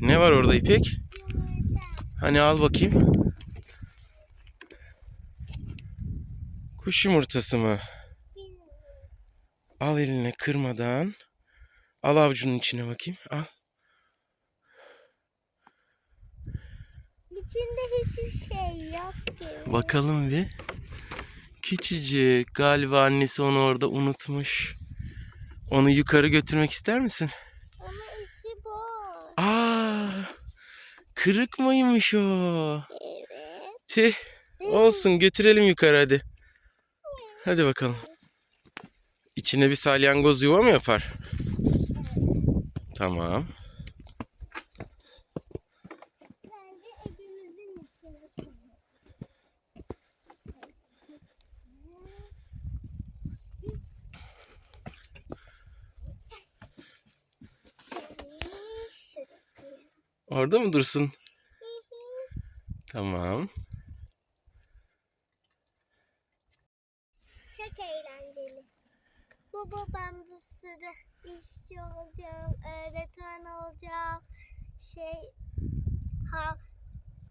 Ne var orada İpek? Hani al bakayım. Kuş yumurtası mı? Al eline kırmadan. Al avucunun içine bakayım. Al. İçinde hiçbir şey yok ki. Bakalım bir. Küçücük. Galiba annesi onu orada unutmuş. Onu yukarı götürmek ister misin? Ama içi boş. Aa! Kırık mıymış o? Evet. Tih. Olsun götürelim yukarı hadi. Hadi bakalım. İçine bir salyangoz yuva mı yapar? Tamam. Bence evimizin içine. Şuraya koyalım. Orada mı dursun? Tamam. Çok eğlenceli. Baba ben bir sürü işçi olacağım, öğretmen olacağım, şey, ha,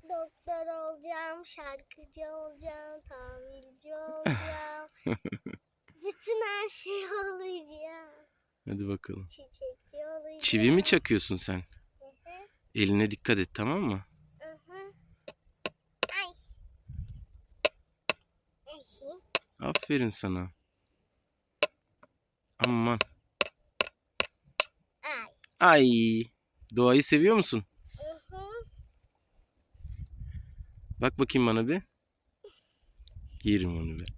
doktor olacağım, şarkıcı olacağım, tamirci olacağım. Bütün her şey olacağım. Hadi bakalım. Çiçekçi olacağım. Çivi mi çakıyorsun sen? Eline dikkat et tamam mı? Aferin sana. Aman. Ay. Ay. Doğayı seviyor musun? Hı hı. Bak bakayım bana bir. Yerim onu bir.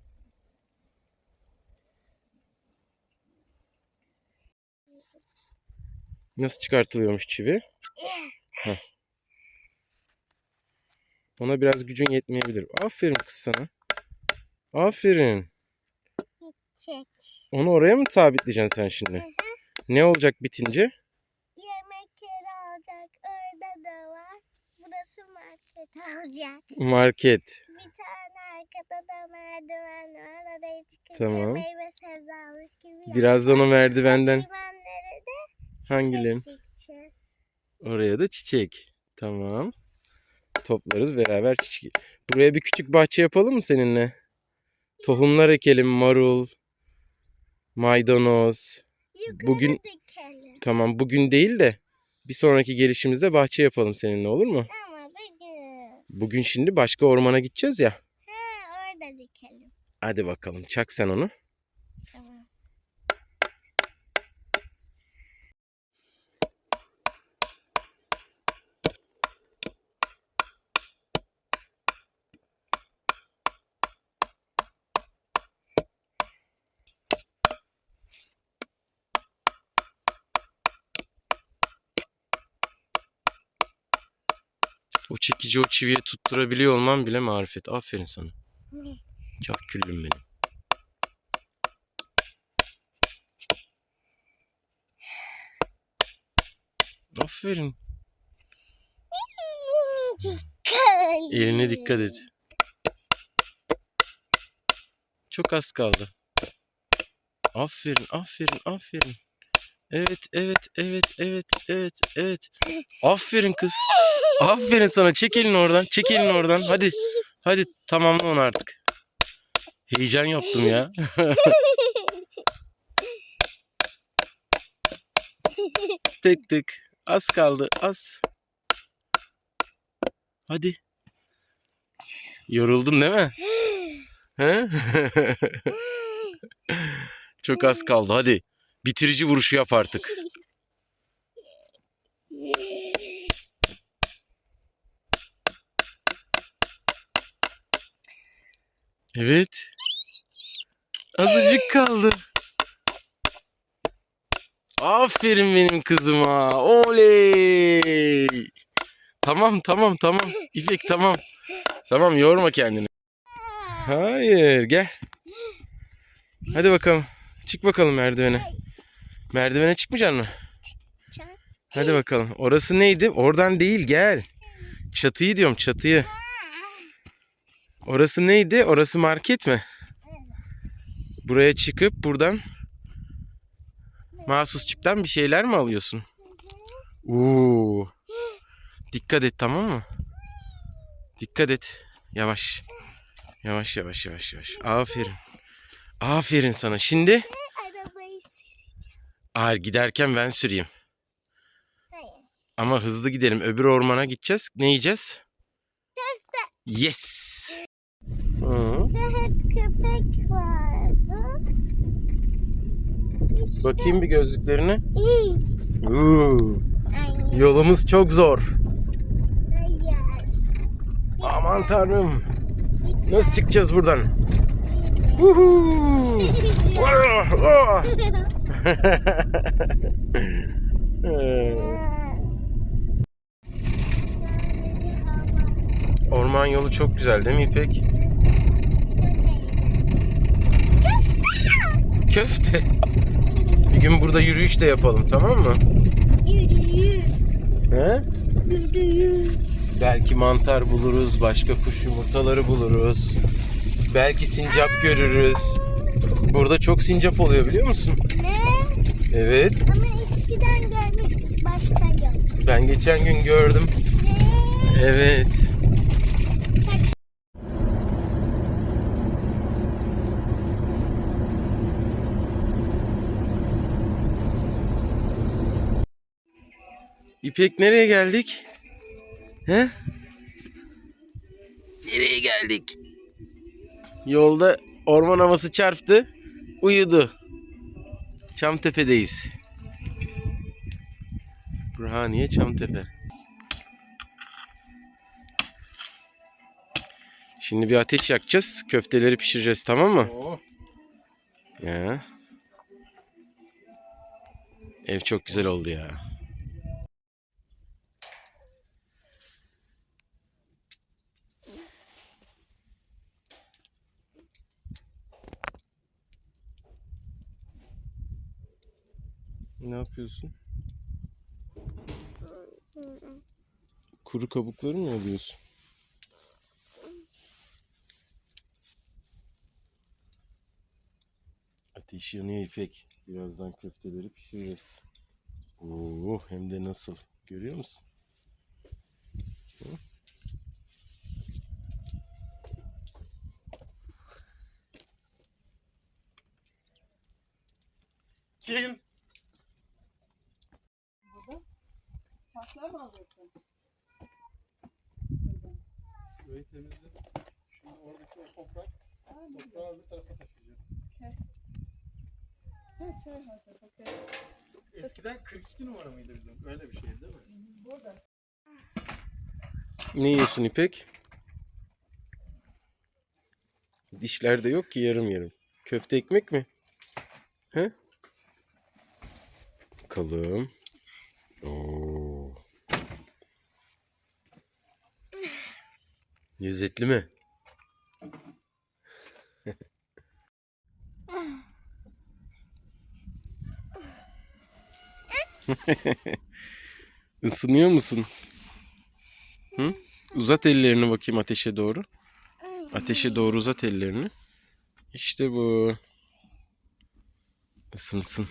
Nasıl çıkartılıyormuş çivi? Heh. Ona biraz gücün yetmeyebilir. Aferin kız sana. Aferin. Çek. Onu oraya mı sabitleyeceksin sen şimdi? Ne olacak bitince? Yemekleri alacak. Orada da var. Burası market alacak. Market. Bir tane arkada da merdiven var. Oraya çıkınca Tamam. meyve sebze almış gibi. Birazdan o merdivenden Çimenleri de çiçek dikeceğiz. Oraya da çiçek. Tamam. Toplarız beraber çiçek. Buraya bir küçük bahçe yapalım mı seninle? Tohumlar ekelim. Marul, maydanoz. Bugün-. Tamam bugün değil de bir sonraki gelişimizde bahçe yapalım seninle olur mu? Ama bugün. Bugün şimdi başka ormana gideceğiz ya. He orada dikelim. Hadi bakalım çak sen onu. Tamam. O çekici o çiviye tutturabiliyor olman bile marifet. Aferin sana. Ne? Kahküllüm benim. Aferin. Eline dikkat et. Çok az kaldı. Aferin, aferin, aferin. Evet, evet, evet, evet, evet, evet. Aferin kız. Aferin sana. Çek elini oradan. Çek elini oradan. Hadi. Hadi tamamla onu artık. Heyecan yaptım ya. tık tık. Az kaldı. Az. Hadi. Yoruldun değil mi? He? Çok az kaldı. Hadi. Bitirici vuruşu yap artık. Evet. Azıcık kaldı. Aferin benim kızıma. Oley. Tamam tamam tamam. İpek tamam. Tamam yorma kendini. Hayır gel. Hadi bakalım. Çık bakalım merdivene. Merdivene çıkmayacaksın mı? Hadi bakalım. Orası neydi? Oradan değil gel. Çatıyı diyorum çatıyı. Orası neydi? Orası market mi? Buraya çıkıp buradan mahsusçuktan bir şeyler mi alıyorsun? Oo. Dikkat et tamam mı? Dikkat et. Yavaş. Yavaş yavaş yavaş yavaş. Aferin. Aferin sana. Şimdi. Hayır giderken ben süreyim. Hayır. Ama hızlı gidelim. Öbür ormana gideceğiz. Ne yiyeceğiz? Yes. Hı. Burada hep köpek vardı. Bakayım bir gözlüklerine. İyi. Uuu. Yolumuz çok zor. Hayır. Aman tanrım. Nasıl çıkacağız buradan? Orman yolu çok güzel değil mi İpek? Köfte. Bir gün burada yürüyüş de yapalım tamam mı? Yürüyür. He? Yürüyür. Belki mantar buluruz, başka kuş yumurtaları buluruz. Belki sincap görürüz. Burada çok sincap oluyor biliyor musun? Ne? Evet, Ama eskiden görmüştük başka yok. ben geçen gün gördüm. Ne? Evet. İpek nereye geldik? He? Nereye geldik? Yolda orman havası çarptı. Uyudu. Çamtepe'deyiz. Burhaniye Çamtepe. Şimdi bir ateş yakacağız. Köfteleri pişireceğiz tamam mı? Oo, Ya. Ev çok güzel oldu ya. Ne yapıyorsun? Kuru kabukları mı alıyorsun? Ateş yanıyor İpek. Birazdan köfteleri pişireceğiz. Oo, hem de nasıl. Görüyor musun? Kim? Taşlar mı alıyorsun? Burayı temizledim. Şimdi oradaki o toprak, toprağı öbür tarafa taşıyacağım. Ha çay hazır. Okey. Eskiden 42 numara mıydı bizim? Öyle bir şeydi değil mi? Burada. Ne yiyorsun İpek? Dişlerde yok ki yarım yarım. Köfte ekmek mi? He? Bakalım. Oo. Lezzetli mi? Isınıyor musun? Hı? Uzat ellerini bakayım ateşe doğru. Ateşe doğru uzat ellerini. İşte bu. Isınsın.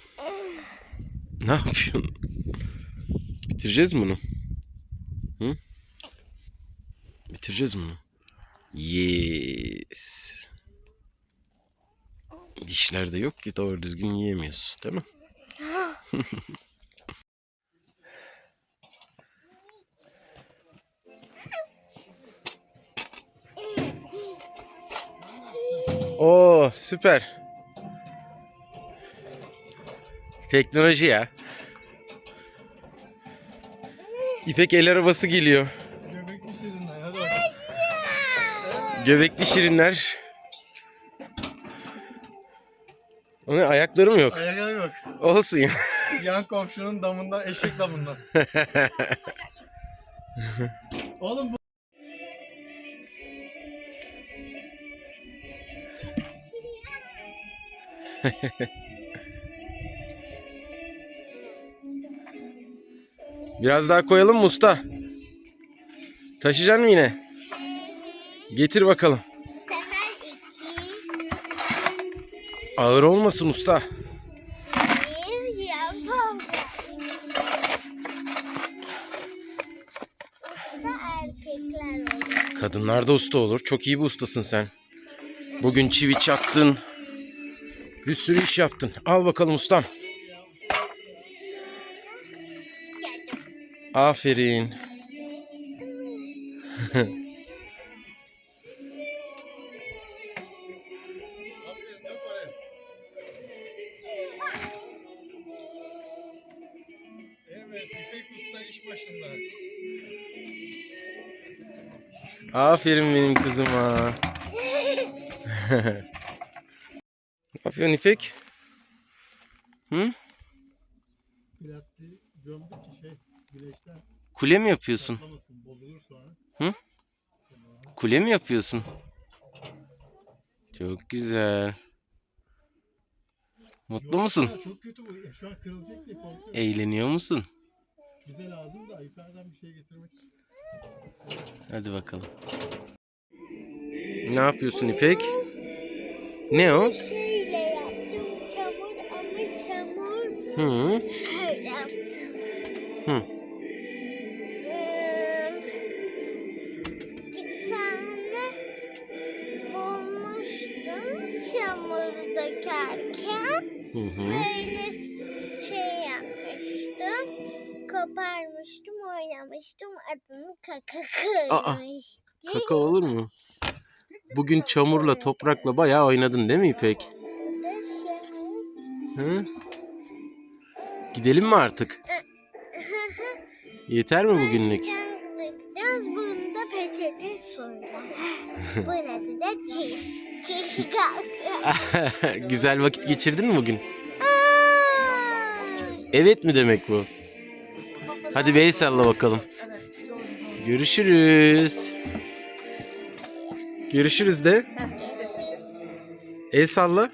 Ne yapıyorsun? Bitireceğiz bunu? Hı? Bitireceğiz mi? Yes. Dişler de yok ki doğru düzgün yiyemiyorsun değil mi? Oo süper. Teknoloji ya. İpek el arabası geliyor. Göbekli şirinler hadi bakalım. Göbekli şirinler. O ne ayakları mı yok? Ayağa yok. Olsun ya. Yan komşunun damından, eşek damından. Oğlum bu Biraz daha koyalım mı usta? Taşıyacaksın mı yine? Getir bakalım. Ağır olmasın usta. Kadınlar da usta olur. Çok iyi bir ustasın sen. Bugün çivi çaktın. Bir sürü iş yaptın. Al bakalım ustam. Aferin Aferin benim kızıma. ne yapıyorsun İpek? Hı? Plastiği gömdük ki şey güneşten Kule mi yapıyorsun? patlamasın bozulur sonra. Kule mi yapıyorsun? Çok güzel. Mutlu musun? Ya çok kötü bu. Şu an kırılacak diye korkuyorum. Eğleniyor musun? Bize lazım da yukarıdan bir şey getirmek için. Hadi bakalım. Ne yapıyorsun İpek? Ne o? Şeyle yaptım çamur ama çamur Hı. şöyle yaptım. Hı. Ee, bir tane bulmuştum çamuru dökerken. Hı hı. Böyle şey yapmıştım. Koparmıştım, oynamıştım. Adını kaka Aa. koymuştum. Kaka olur mu? Bugün çamurla toprakla bayağı oynadın değil mi İpek? Hı? Gidelim mi artık? Yeter mi bugünlük? Gideceğiz. Bunu da peçete. Bunun adı da çiş. Çiş. Güzel vakit geçirdin mi bugün? Evet mi demek bu? Hadi el salla bakalım. Görüşürüz. Görüşürüz de. El salla.